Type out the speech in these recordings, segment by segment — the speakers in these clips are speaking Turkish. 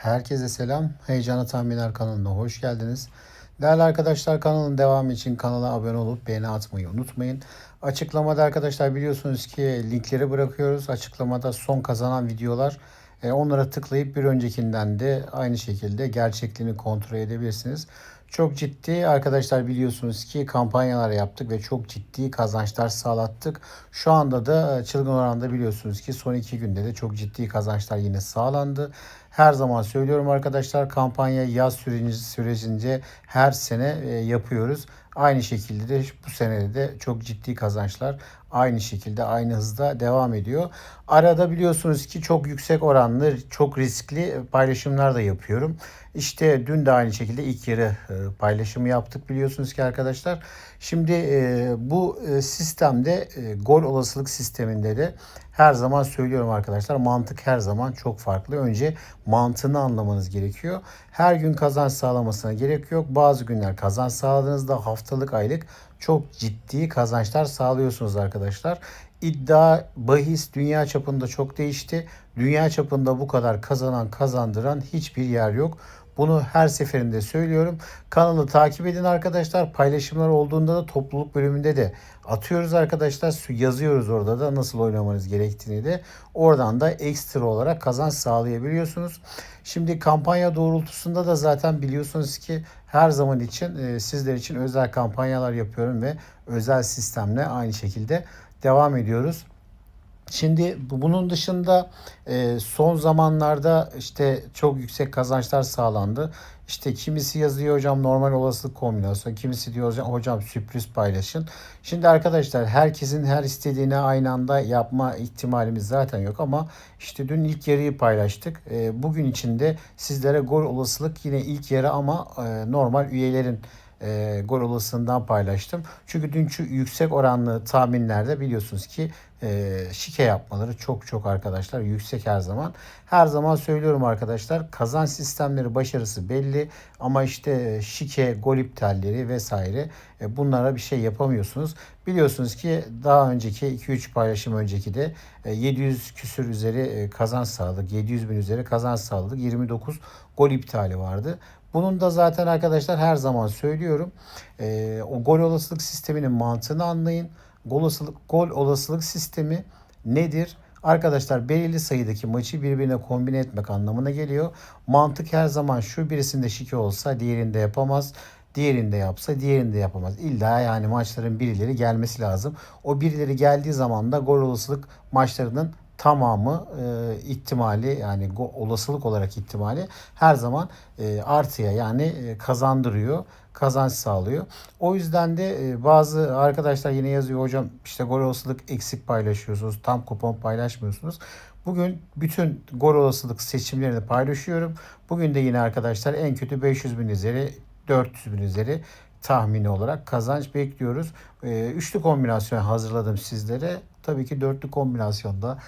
Herkese selam. Heyecanlı Tahminler kanalına hoş geldiniz. Değerli arkadaşlar kanalın devamı için kanala abone olup beğeni atmayı unutmayın. Açıklamada arkadaşlar biliyorsunuz ki linkleri bırakıyoruz. Açıklamada son kazanan videolar. E, onlara tıklayıp bir öncekinden de aynı şekilde gerçekliğini kontrol edebilirsiniz. Çok ciddi arkadaşlar biliyorsunuz ki kampanyalar yaptık ve çok ciddi kazançlar sağlattık. Şu anda da e, çılgın oranda biliyorsunuz ki son iki günde de çok ciddi kazançlar yine sağlandı. Her zaman söylüyorum arkadaşlar kampanya yaz sürecinde, sürecince her sene e, yapıyoruz. Aynı şekilde de bu senede de çok ciddi kazançlar aynı şekilde aynı hızda devam ediyor. Arada biliyorsunuz ki çok yüksek oranlı, çok riskli paylaşımlar da yapıyorum. İşte dün de aynı şekilde ilk yarı e, paylaşımı yaptık biliyorsunuz ki arkadaşlar. Şimdi e, bu sistemde gol olasılık sisteminde de her zaman söylüyorum arkadaşlar mantık her zaman çok farklı. Önce mantığını anlamanız gerekiyor. Her gün kazanç sağlamasına gerek yok. Bazı günler kazanç sağladığınızda haftalık aylık çok ciddi kazançlar sağlıyorsunuz arkadaşlar. İddia, bahis dünya çapında çok değişti. Dünya çapında bu kadar kazanan kazandıran hiçbir yer yok. Bunu her seferinde söylüyorum. Kanalı takip edin arkadaşlar. Paylaşımlar olduğunda da topluluk bölümünde de atıyoruz arkadaşlar. Yazıyoruz orada da nasıl oynamanız gerektiğini de. Oradan da ekstra olarak kazanç sağlayabiliyorsunuz. Şimdi kampanya doğrultusunda da zaten biliyorsunuz ki her zaman için e, sizler için özel kampanyalar yapıyorum ve özel sistemle aynı şekilde devam ediyoruz. Şimdi bunun dışında e, son zamanlarda işte çok yüksek kazançlar sağlandı. İşte kimisi yazıyor hocam normal olasılık kombinasyonu, kimisi diyor hocam, hocam sürpriz paylaşın. Şimdi arkadaşlar herkesin her istediğini aynı anda yapma ihtimalimiz zaten yok ama işte dün ilk yarıyı paylaştık. E, bugün içinde sizlere gol olasılık yine ilk yarı ama e, normal üyelerin e, gol olasılığından paylaştım. Çünkü dünkü yüksek oranlı tahminlerde biliyorsunuz ki e, şike yapmaları çok çok arkadaşlar yüksek her zaman. Her zaman söylüyorum arkadaşlar kazanç sistemleri başarısı belli ama işte şike, gol iptalleri vesaire e, bunlara bir şey yapamıyorsunuz. Biliyorsunuz ki daha önceki 2-3 paylaşım önceki de e, 700 küsür üzeri e, kazanç sağladık. 700 bin üzeri kazanç sağladık. 29 gol iptali vardı. Bunun da zaten arkadaşlar her zaman söylüyorum. E, o gol olasılık sisteminin mantığını anlayın. Gol olasılık, gol olasılık sistemi nedir? Arkadaşlar belirli sayıdaki maçı birbirine kombine etmek anlamına geliyor. Mantık her zaman şu birisinde şike olsa diğerinde yapamaz. Diğerinde yapsa diğerinde yapamaz. İlla yani maçların birileri gelmesi lazım. O birileri geldiği zaman da gol olasılık maçlarının tamamı e, ihtimali yani olasılık olarak ihtimali her zaman e, artıya yani e, kazandırıyor kazanç sağlıyor. O yüzden de e, bazı arkadaşlar yine yazıyor hocam işte gol olasılık eksik paylaşıyorsunuz. Tam kupon paylaşmıyorsunuz. Bugün bütün gol olasılık seçimlerini paylaşıyorum. Bugün de yine arkadaşlar en kötü 500 bin üzeri 400 bin üzeri tahmini olarak kazanç bekliyoruz. E, üçlü kombinasyon hazırladım sizlere. Tabii ki dörtlü kombinasyonda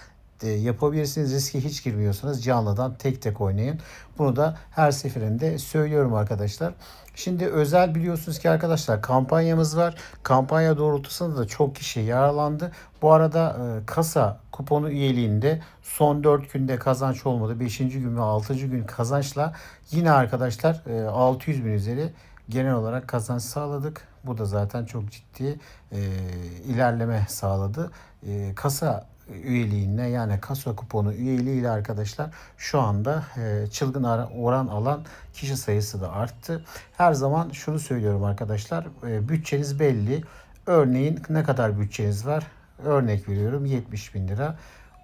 yapabilirsiniz. Riske hiç girmiyorsanız canlıdan tek tek oynayın. Bunu da her seferinde söylüyorum arkadaşlar. Şimdi özel biliyorsunuz ki arkadaşlar kampanyamız var. Kampanya doğrultusunda da çok kişi yararlandı. Bu arada e, kasa kuponu üyeliğinde son 4 günde kazanç olmadı. 5. gün ve 6. gün kazançla yine arkadaşlar e, 600 bin üzeri genel olarak kazanç sağladık. Bu da zaten çok ciddi e, ilerleme sağladı. E, kasa üyeliğine yani kasa kuponu üyeliğiyle arkadaşlar şu anda e, çılgın oran alan kişi sayısı da arttı. Her zaman şunu söylüyorum arkadaşlar e, bütçeniz belli. Örneğin ne kadar bütçeniz var? Örnek veriyorum 70 bin lira.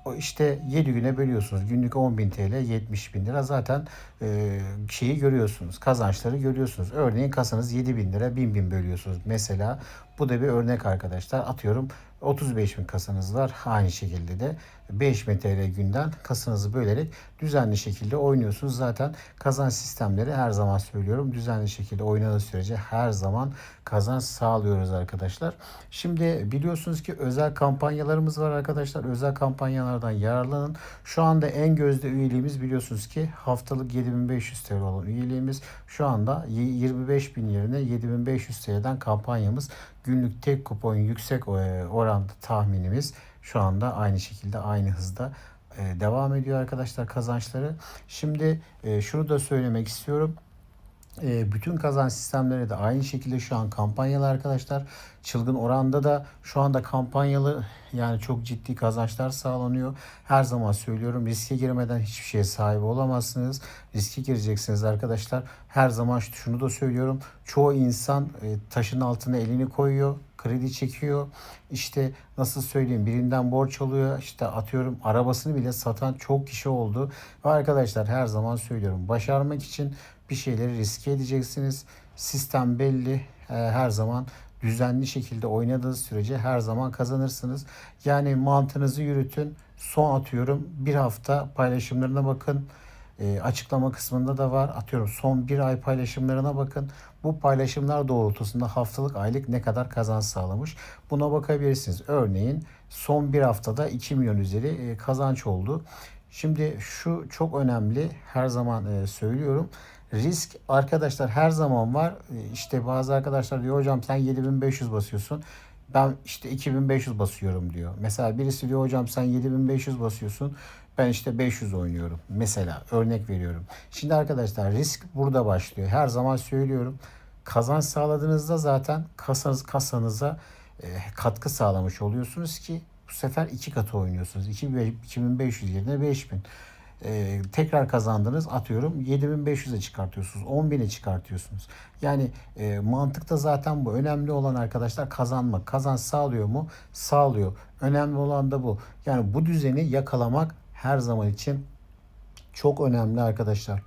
O işte 7 güne bölüyorsunuz. Günlük 10 bin TL 70 bin lira zaten e, şeyi görüyorsunuz. Kazançları görüyorsunuz. Örneğin kasanız 7 bin lira 1000 bin bölüyorsunuz. Mesela bu da bir örnek arkadaşlar. Atıyorum 35 bin kasanız var. Aynı şekilde de 5 bin TL günden kasanızı bölerek düzenli şekilde oynuyorsunuz. Zaten kazanç sistemleri her zaman söylüyorum. Düzenli şekilde oynadığı sürece her zaman kazanç sağlıyoruz arkadaşlar. Şimdi biliyorsunuz ki özel kampanyalarımız var arkadaşlar. Özel kampanyalardan yararlanın. Şu anda en gözde üyeliğimiz biliyorsunuz ki haftalık 7500 TL olan üyeliğimiz. Şu anda 25 bin yerine 7500 TL'den kampanyamız. Günlük tek kupon yüksek oranda tahminimiz şu anda aynı şekilde aynı hızda e, devam ediyor arkadaşlar kazançları. Şimdi e, şunu da söylemek istiyorum. E, bütün kazanç sistemleri de aynı şekilde şu an kampanyalı arkadaşlar. Çılgın oranda da şu anda kampanyalı yani çok ciddi kazançlar sağlanıyor. Her zaman söylüyorum riske girmeden hiçbir şeye sahip olamazsınız. Riske gireceksiniz arkadaşlar. Her zaman şunu da söylüyorum. Çoğu insan e, taşın altına elini koyuyor kredi çekiyor. İşte nasıl söyleyeyim birinden borç alıyor. İşte atıyorum arabasını bile satan çok kişi oldu. Ve arkadaşlar her zaman söylüyorum başarmak için bir şeyleri riske edeceksiniz. Sistem belli. Ee, Her zaman düzenli şekilde oynadığınız sürece her zaman kazanırsınız. Yani mantığınızı yürütün. Son atıyorum bir hafta paylaşımlarına bakın. E, açıklama kısmında da var. Atıyorum son bir ay paylaşımlarına bakın. Bu paylaşımlar doğrultusunda haftalık aylık ne kadar kazanç sağlamış. Buna bakabilirsiniz. Örneğin son bir haftada 2 milyon üzeri e, kazanç oldu. Şimdi şu çok önemli her zaman e, söylüyorum. Risk arkadaşlar her zaman var. E, İşte bazı arkadaşlar diyor hocam sen 7500 basıyorsun. Ben işte 2500 basıyorum diyor. Mesela birisi diyor hocam sen 7500 basıyorsun. Ben işte 500 oynuyorum. Mesela örnek veriyorum. Şimdi arkadaşlar risk burada başlıyor. Her zaman söylüyorum. Kazanç sağladığınızda zaten kasanız, kasanıza e, katkı sağlamış oluyorsunuz ki bu sefer iki katı oynuyorsunuz. 2500 yerine 5000. E, tekrar kazandınız atıyorum 7500'e çıkartıyorsunuz 10.000'e çıkartıyorsunuz. Yani e, mantıkta zaten bu. Önemli olan arkadaşlar kazanmak. Kazanç sağlıyor mu? Sağlıyor. Önemli olan da bu. Yani bu düzeni yakalamak her zaman için çok önemli arkadaşlar.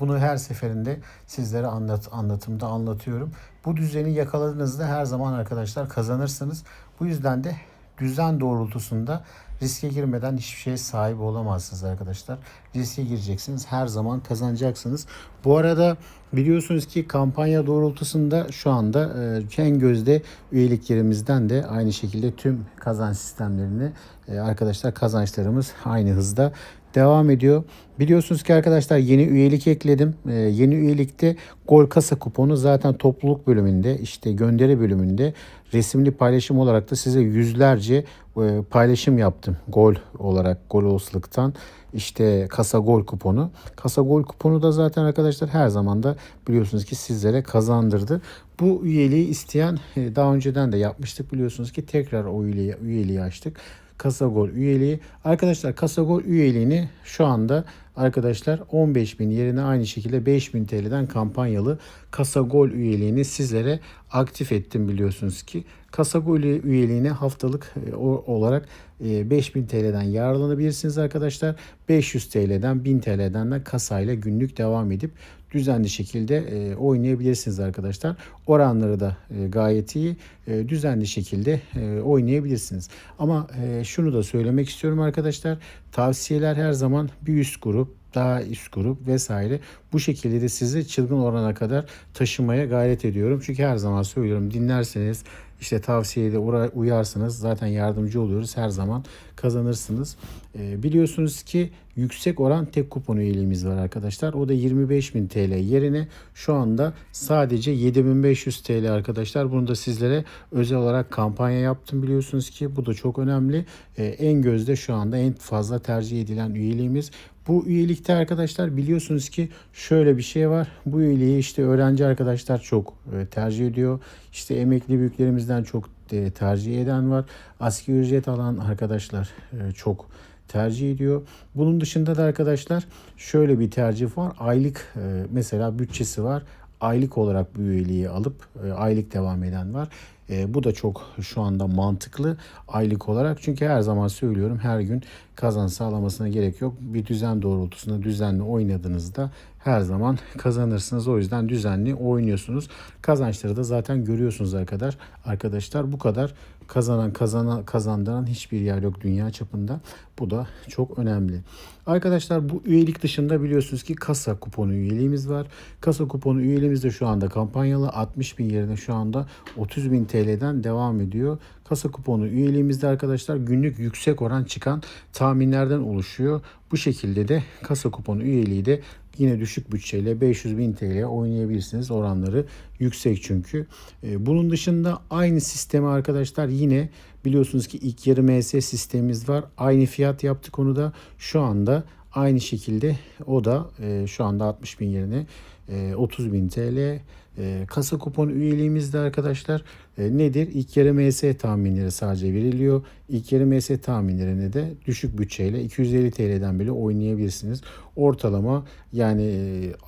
Bunu her seferinde sizlere anlat anlatımda anlatıyorum. Bu düzeni yakaladığınızda her zaman arkadaşlar kazanırsınız. Bu yüzden de düzen doğrultusunda riske girmeden hiçbir şeye sahip olamazsınız arkadaşlar. Riske gireceksiniz. Her zaman kazanacaksınız. Bu arada biliyorsunuz ki kampanya doğrultusunda şu anda e, en gözde üyeliklerimizden de aynı şekilde tüm kazanç sistemlerini e, arkadaşlar kazançlarımız aynı hızda devam ediyor. Biliyorsunuz ki arkadaşlar yeni üyelik ekledim. Ee, yeni üyelikte gol kasa kuponu zaten topluluk bölümünde işte gönderi bölümünde resimli paylaşım olarak da size yüzlerce e, paylaşım yaptım. Gol olarak gol olasılıktan işte kasa gol kuponu. Kasa gol kuponu da zaten arkadaşlar her zaman da biliyorsunuz ki sizlere kazandırdı. Bu üyeliği isteyen e, daha önceden de yapmıştık biliyorsunuz ki tekrar o üyeliği, üyeliği açtık. Kasagol üyeliği. Arkadaşlar Kasagol üyeliğini şu anda arkadaşlar 15.000 yerine aynı şekilde 5.000 TL'den kampanyalı Kasagol üyeliğini sizlere aktif ettim biliyorsunuz ki. Kasagol üyeliğine haftalık e, olarak 5000 TL'den yararlanabilirsiniz arkadaşlar. 500 TL'den 1000 TL'den de kasayla günlük devam edip düzenli şekilde e, oynayabilirsiniz arkadaşlar. Oranları da e, gayet iyi. E, düzenli şekilde oynayabilirsiniz. Ama şunu da söylemek istiyorum arkadaşlar. Tavsiyeler her zaman bir üst grup, daha üst grup vesaire bu şekilde de sizi çılgın orana kadar taşımaya gayret ediyorum. Çünkü her zaman söylüyorum dinlerseniz işte tavsiyeye de uyarsınız zaten yardımcı oluyoruz her zaman kazanırsınız. E, biliyorsunuz ki yüksek oran tek kupon üyeliğimiz var arkadaşlar. O da 25.000 TL yerine şu anda sadece 7.500 TL arkadaşlar. Bunu da sizlere özel olarak kampanya yaptım biliyorsunuz ki bu da çok önemli. E, en gözde şu anda en fazla tercih edilen üyeliğimiz. Bu üyelikte arkadaşlar biliyorsunuz ki şöyle bir şey var. Bu üyeliği işte öğrenci arkadaşlar çok e, tercih ediyor. İşte emekli büyüklerimizden çok e, tercih eden var. Asgari ücret alan arkadaşlar e, çok tercih ediyor. Bunun dışında da arkadaşlar şöyle bir tercih var. Aylık mesela bütçesi var. Aylık olarak bu üyeliği alıp aylık devam eden var. E, bu da çok şu anda mantıklı aylık olarak. Çünkü her zaman söylüyorum her gün kazan sağlamasına gerek yok. Bir düzen doğrultusunda düzenli oynadığınızda her zaman kazanırsınız. O yüzden düzenli oynuyorsunuz. Kazançları da zaten görüyorsunuz arkadaşlar. Arkadaşlar bu kadar kazanan kazana kazandıran hiçbir yer yok dünya çapında. Bu da çok önemli. Arkadaşlar bu üyelik dışında biliyorsunuz ki kasa kuponu üyeliğimiz var. Kasa kuponu üyeliğimiz de şu anda kampanyalı 60 bin yerine şu anda 30 bin TL TL'den devam ediyor. Kasa kuponu üyeliğimizde arkadaşlar günlük yüksek oran çıkan tahminlerden oluşuyor. Bu şekilde de kasa kuponu üyeliği de yine düşük bütçeyle 500 bin TL oynayabilirsiniz. Oranları yüksek çünkü. Ee, Bunun dışında aynı sistemi arkadaşlar yine biliyorsunuz ki ilk yarı MS sistemimiz var. Aynı fiyat yaptık onu da. Şu anda aynı şekilde o da e, şu anda 60 bin yerine e, 30 bin TL. E, kasa kupon üyeliğimiz de arkadaşlar e, nedir? İlk yarı MS tahminleri sadece veriliyor. İlk yarı MS tahminlerine de düşük bütçeyle 250 TL'den bile oynayabilirsiniz. Ortalama yani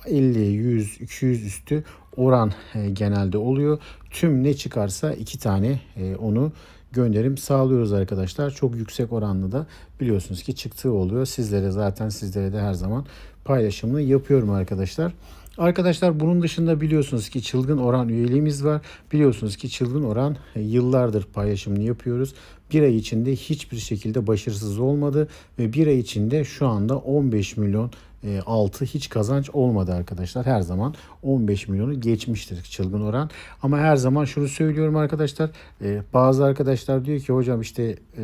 e, 50, 100, 200 üstü oran e, genelde oluyor. Tüm ne çıkarsa iki tane e, onu gönderim sağlıyoruz arkadaşlar. Çok yüksek oranlı da biliyorsunuz ki çıktığı oluyor. Sizlere zaten sizlere de her zaman paylaşımını yapıyorum arkadaşlar. Arkadaşlar bunun dışında biliyorsunuz ki çılgın oran üyeliğimiz var. Biliyorsunuz ki çılgın oran e, yıllardır paylaşımını yapıyoruz. Bir ay içinde hiçbir şekilde başarısız olmadı ve bir ay içinde şu anda 15 milyon e, altı hiç kazanç olmadı arkadaşlar. Her zaman 15 milyonu geçmiştir çılgın oran. Ama her zaman şunu söylüyorum arkadaşlar. e, bazı arkadaşlar diyor ki hocam işte e,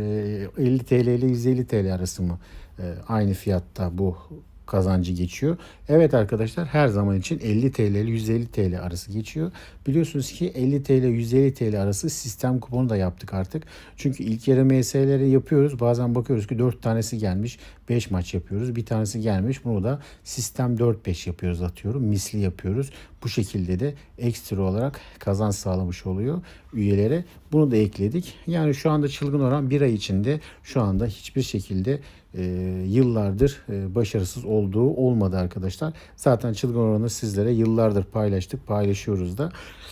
50 TL ile 150 TL arası mı e, aynı fiyatta bu kazancı geçiyor. Evet arkadaşlar her zaman için 50 TL ile 150 TL arası geçiyor. Biliyorsunuz ki 50 TL 150 TL arası sistem kuponu da yaptık artık. Çünkü ilk yarı MS'leri yapıyoruz. Bazen bakıyoruz ki 4 tanesi gelmiş. 5 maç yapıyoruz. Bir tanesi gelmiş. Bunu da sistem 4-5 yapıyoruz atıyorum. Misli yapıyoruz. Bu şekilde de ekstra olarak kazanç sağlamış oluyor üyelere. Bunu da ekledik. Yani şu anda çılgın oran bir ay içinde şu anda hiçbir şekilde e, yıllardır e, başarısız olduğu olmadı arkadaşlar. Zaten çılgın oranı sizlere yıllardır paylaştık, paylaşıyoruz da.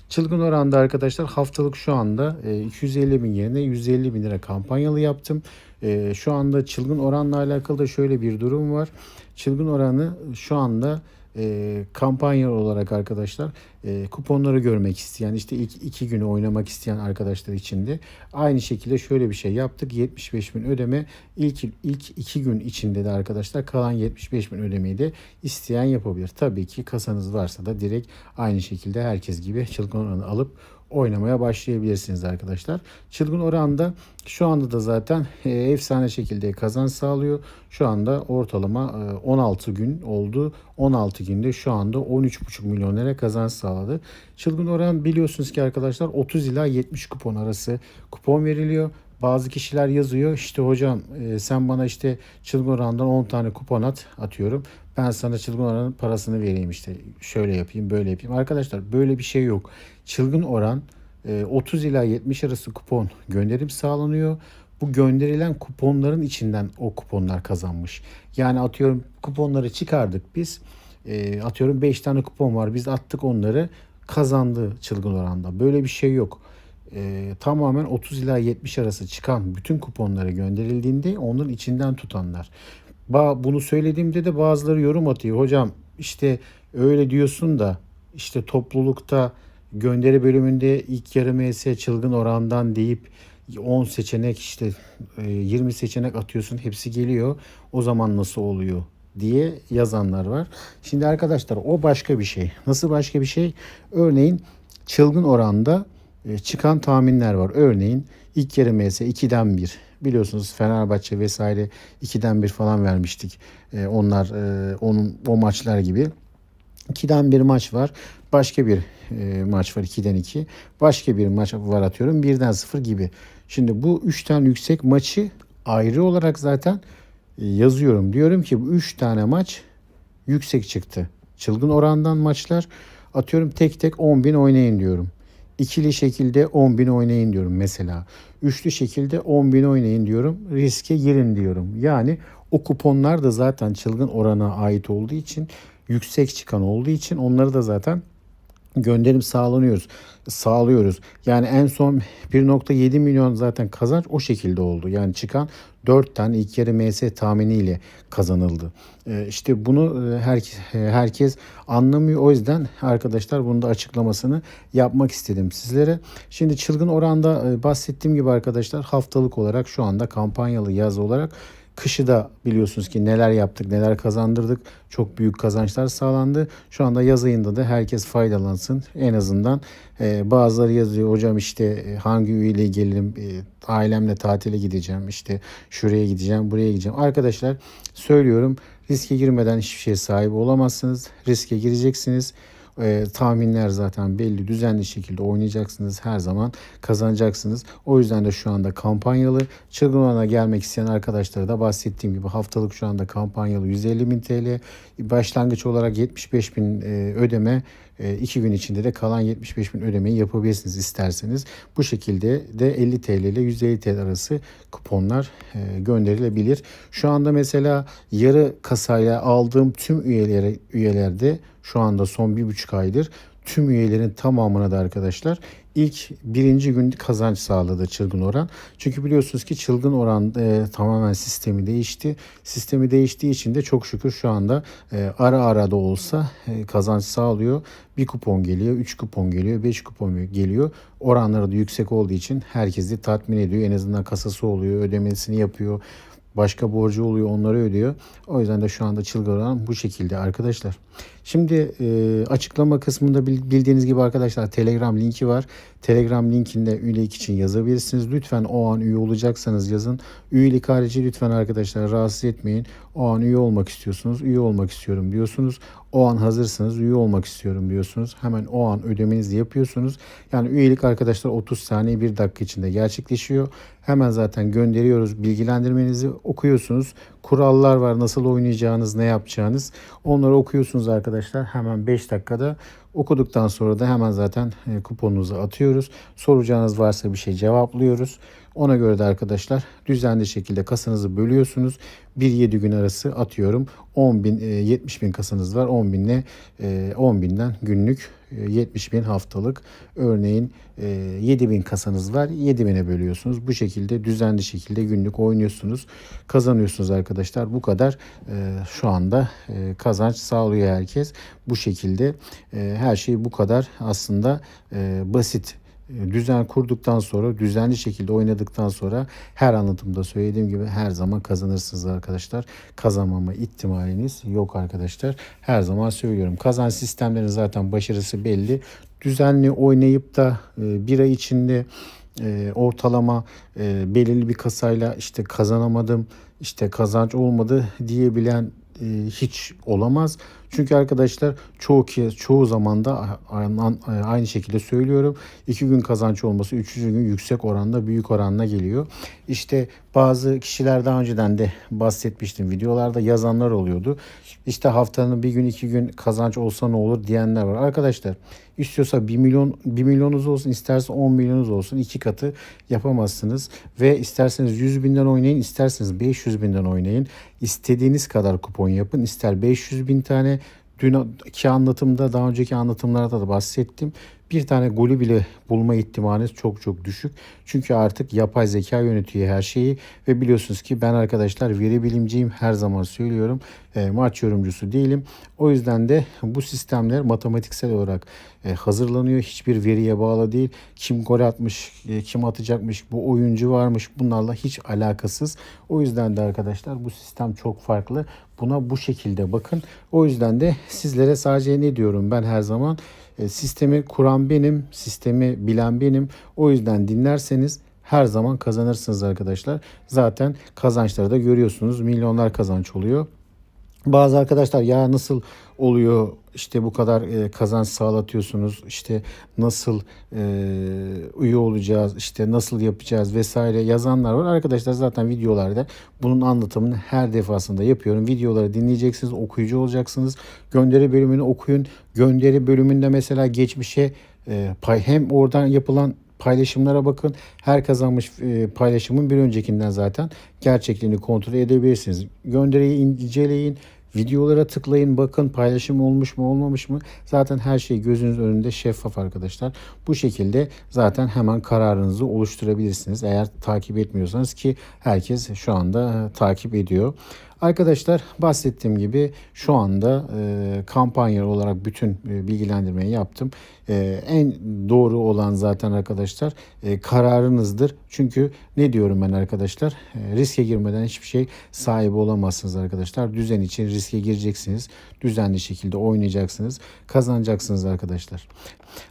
Çılgın oranda arkadaşlar haftalık şu anda e, 250 bin yerine 150 bin lira kampanyalı yaptım. E, şu anda çılgın oranla alakalı da şöyle bir durum var. Çılgın oranı şu anda e, kampanya olarak arkadaşlar e, kuponları görmek isteyen işte ilk iki günü oynamak isteyen arkadaşlar için de aynı şekilde şöyle bir şey yaptık. 75 bin ödeme ilk ilk iki gün içinde de arkadaşlar kalan 75 bin ödemeyi de isteyen yapabilir. Tabii ki kasanız varsa da direkt aynı şekilde herkes gibi çılgın alıp oynamaya başlayabilirsiniz arkadaşlar. Çılgın oranda şu anda da zaten e, efsane şekilde kazanç sağlıyor. Şu anda ortalama e, 16 gün oldu. 16 günde şu anda 13,5 milyon lira kazanç sağladı. Çılgın oran biliyorsunuz ki arkadaşlar 30 ila 70 kupon arası kupon veriliyor. Bazı kişiler yazıyor işte hocam e, sen bana işte çılgın orandan 10 tane kupon at atıyorum. Ben sana çılgın oranın parasını vereyim işte şöyle yapayım böyle yapayım. Arkadaşlar böyle bir şey yok. Çılgın oran e, 30 ila 70 arası kupon gönderim sağlanıyor. Bu gönderilen kuponların içinden o kuponlar kazanmış. Yani atıyorum kuponları çıkardık biz. E, atıyorum 5 tane kupon var biz attık onları kazandı çılgın oranda. Böyle bir şey yok e, tamamen 30 ila 70 arası çıkan bütün kuponlara gönderildiğinde onların içinden tutanlar. Ba bunu söylediğimde de bazıları yorum atıyor. Hocam işte öyle diyorsun da işte toplulukta gönderi bölümünde ilk yarı MS çılgın orandan deyip 10 seçenek işte e, 20 seçenek atıyorsun hepsi geliyor. O zaman nasıl oluyor diye yazanlar var. Şimdi arkadaşlar o başka bir şey. Nasıl başka bir şey? Örneğin çılgın oranda e, çıkan tahminler var. Örneğin ilk yarı MS 2'den 1. Biliyorsunuz Fenerbahçe vesaire 2'den 1 falan vermiştik. E, onlar e, onun o maçlar gibi. 2'den bir maç var. Başka bir e, maç var 2'den 2. Başka bir maç var atıyorum 1'den 0 gibi. Şimdi bu 3 tane yüksek maçı ayrı olarak zaten e, yazıyorum. Diyorum ki bu 3 tane maç yüksek çıktı. Çılgın orandan maçlar atıyorum tek tek 10 bin oynayın diyorum. İkili şekilde 10 bin oynayın diyorum mesela. Üçlü şekilde 10 bin oynayın diyorum. Riske girin diyorum. Yani o kuponlar da zaten çılgın orana ait olduğu için yüksek çıkan olduğu için onları da zaten gönderim sağlanıyoruz. Sağlıyoruz. Yani en son 1.7 milyon zaten kazanç o şekilde oldu. Yani çıkan 4 tane ilk yarı MS tahminiyle kazanıldı. Ee, işte bunu herkes, herkes anlamıyor. O yüzden arkadaşlar bunu da açıklamasını yapmak istedim sizlere. Şimdi çılgın oranda bahsettiğim gibi arkadaşlar haftalık olarak şu anda kampanyalı yaz olarak Kışı da biliyorsunuz ki neler yaptık, neler kazandırdık. Çok büyük kazançlar sağlandı. Şu anda yaz ayında da herkes faydalansın. En azından e, bazıları yazıyor hocam işte e, hangi üyeyle gelelim, e, ailemle tatile gideceğim, işte şuraya gideceğim, buraya gideceğim. Arkadaşlar söylüyorum riske girmeden hiçbir şeye sahip olamazsınız. Riske gireceksiniz. E, tahminler zaten belli düzenli şekilde oynayacaksınız her zaman kazanacaksınız. O yüzden de şu anda kampanyalı çılgın olana gelmek isteyen arkadaşlara da bahsettiğim gibi haftalık şu anda kampanyalı 150 bin TL başlangıç olarak 75 bin e, ödeme 2 gün içinde de kalan 75 bin ödemeyi yapabilirsiniz isterseniz. Bu şekilde de 50 TL ile 150 TL arası kuponlar e, gönderilebilir. Şu anda mesela yarı kasayla aldığım tüm üyelere, üyelerde şu anda son bir buçuk aydır tüm üyelerin tamamına da arkadaşlar ilk birinci gün kazanç sağladı çılgın oran. Çünkü biliyorsunuz ki çılgın oran e, tamamen sistemi değişti. Sistemi değiştiği için de çok şükür şu anda e, ara ara da olsa e, kazanç sağlıyor. Bir kupon geliyor, üç kupon geliyor, beş kupon geliyor. Oranları da yüksek olduğu için herkesi tatmin ediyor. En azından kasası oluyor, ödemesini yapıyor. Başka borcu oluyor onları ödüyor. O yüzden de şu anda çılgın bu şekilde arkadaşlar. Şimdi e, açıklama kısmında bildiğiniz gibi arkadaşlar Telegram linki var. Telegram linkinde üyelik için yazabilirsiniz. Lütfen o an üye olacaksanız yazın. Üyelik harici lütfen arkadaşlar rahatsız etmeyin. O an üye olmak istiyorsunuz. Üye olmak istiyorum diyorsunuz. O an hazırsınız. Üye olmak istiyorum diyorsunuz. Hemen o an ödemenizi yapıyorsunuz. Yani üyelik arkadaşlar 30 saniye 1 dakika içinde gerçekleşiyor. Hemen zaten gönderiyoruz. Bilgilendirmenizi okuyorsunuz. Kurallar var. Nasıl oynayacağınız, ne yapacağınız. Onları okuyorsunuz arkadaşlar. Hemen 5 dakikada okuduktan sonra da hemen zaten e, kuponunuzu atıyoruz. Soracağınız varsa bir şey cevaplıyoruz. Ona göre de arkadaşlar düzenli şekilde kasanızı bölüyorsunuz. 1-7 gün arası atıyorum 10 bin, 70 bin kasanız var. 10 binle 10 binden günlük 70 bin haftalık örneğin 7 bin kasanız var 7 bine bölüyorsunuz. Bu şekilde düzenli şekilde günlük oynuyorsunuz. Kazanıyorsunuz arkadaşlar. Bu kadar şu anda kazanç sağlıyor herkes. Bu şekilde her şey bu kadar aslında basit düzen kurduktan sonra, düzenli şekilde oynadıktan sonra her anlatımda söylediğim gibi her zaman kazanırsınız arkadaşlar. Kazanmama ihtimaliniz yok arkadaşlar. Her zaman söylüyorum. Kazanç sistemlerinin zaten başarısı belli. Düzenli oynayıp da e, bir ay içinde e, ortalama e, belirli bir kasayla işte kazanamadım, işte kazanç olmadı diyebilen hiç olamaz. Çünkü arkadaşlar çoğu kez çoğu zaman da aynı şekilde söylüyorum. iki gün kazanç olması üçüncü gün yüksek oranda büyük oranla geliyor. İşte bazı kişiler daha önceden de bahsetmiştim videolarda yazanlar oluyordu. İşte haftanın bir gün iki gün kazanç olsa ne olur diyenler var. Arkadaşlar istiyorsa 1 milyon 1 milyonunuz olsun isterse 10 milyonunuz olsun iki katı yapamazsınız. Ve isterseniz 100 binden oynayın isterseniz 500 binden oynayın. İstediğiniz kadar kupon yapın. ister 500 bin tane Dünkü anlatımda daha önceki anlatımlarda da bahsettim. Bir tane golü bile bulma ihtimaliniz çok çok düşük. Çünkü artık yapay zeka yönetiyor her şeyi ve biliyorsunuz ki ben arkadaşlar veri bilimciyim her zaman söylüyorum. E, maç yorumcusu değilim. O yüzden de bu sistemler matematiksel olarak e, hazırlanıyor. Hiçbir veriye bağlı değil. Kim gol atmış, e, kim atacakmış, bu oyuncu varmış bunlarla hiç alakasız. O yüzden de arkadaşlar bu sistem çok farklı. Buna bu şekilde bakın. O yüzden de sizlere sadece ne diyorum ben her zaman e, sistemi kuran benim, sistemi bilen benim. O yüzden dinlerseniz her zaman kazanırsınız arkadaşlar. Zaten kazançları da görüyorsunuz. Milyonlar kazanç oluyor. Bazı arkadaşlar ya nasıl oluyor işte bu kadar e, kazanç sağlatıyorsunuz işte nasıl e, üye olacağız işte nasıl yapacağız vesaire yazanlar var. Arkadaşlar zaten videolarda bunun anlatımını her defasında yapıyorum. Videoları dinleyeceksiniz okuyucu olacaksınız. Gönderi bölümünü okuyun. Gönderi bölümünde mesela geçmişe e, pay hem oradan yapılan paylaşımlara bakın. Her kazanmış e, paylaşımın bir öncekinden zaten gerçekliğini kontrol edebilirsiniz. Gönderiyi inceleyin. Videolara tıklayın bakın paylaşım olmuş mu olmamış mı? Zaten her şey gözünüz önünde şeffaf arkadaşlar. Bu şekilde zaten hemen kararınızı oluşturabilirsiniz. Eğer takip etmiyorsanız ki herkes şu anda takip ediyor. Arkadaşlar bahsettiğim gibi şu anda e, kampanya olarak bütün e, bilgilendirmeyi yaptım. E, en doğru olan zaten arkadaşlar e, kararınızdır. Çünkü ne diyorum ben arkadaşlar? E, riske girmeden hiçbir şey sahibi olamazsınız arkadaşlar. Düzen için riske gireceksiniz. Düzenli şekilde oynayacaksınız. Kazanacaksınız arkadaşlar.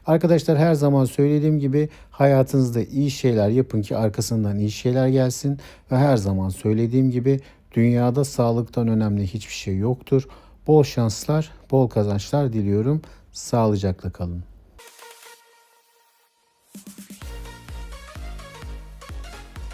Arkadaşlar her zaman söylediğim gibi hayatınızda iyi şeyler yapın ki arkasından iyi şeyler gelsin. Ve her zaman söylediğim gibi dünyada sağlıktan önemli hiçbir şey yoktur. Bol şanslar, bol kazançlar diliyorum. Sağlıcakla kalın.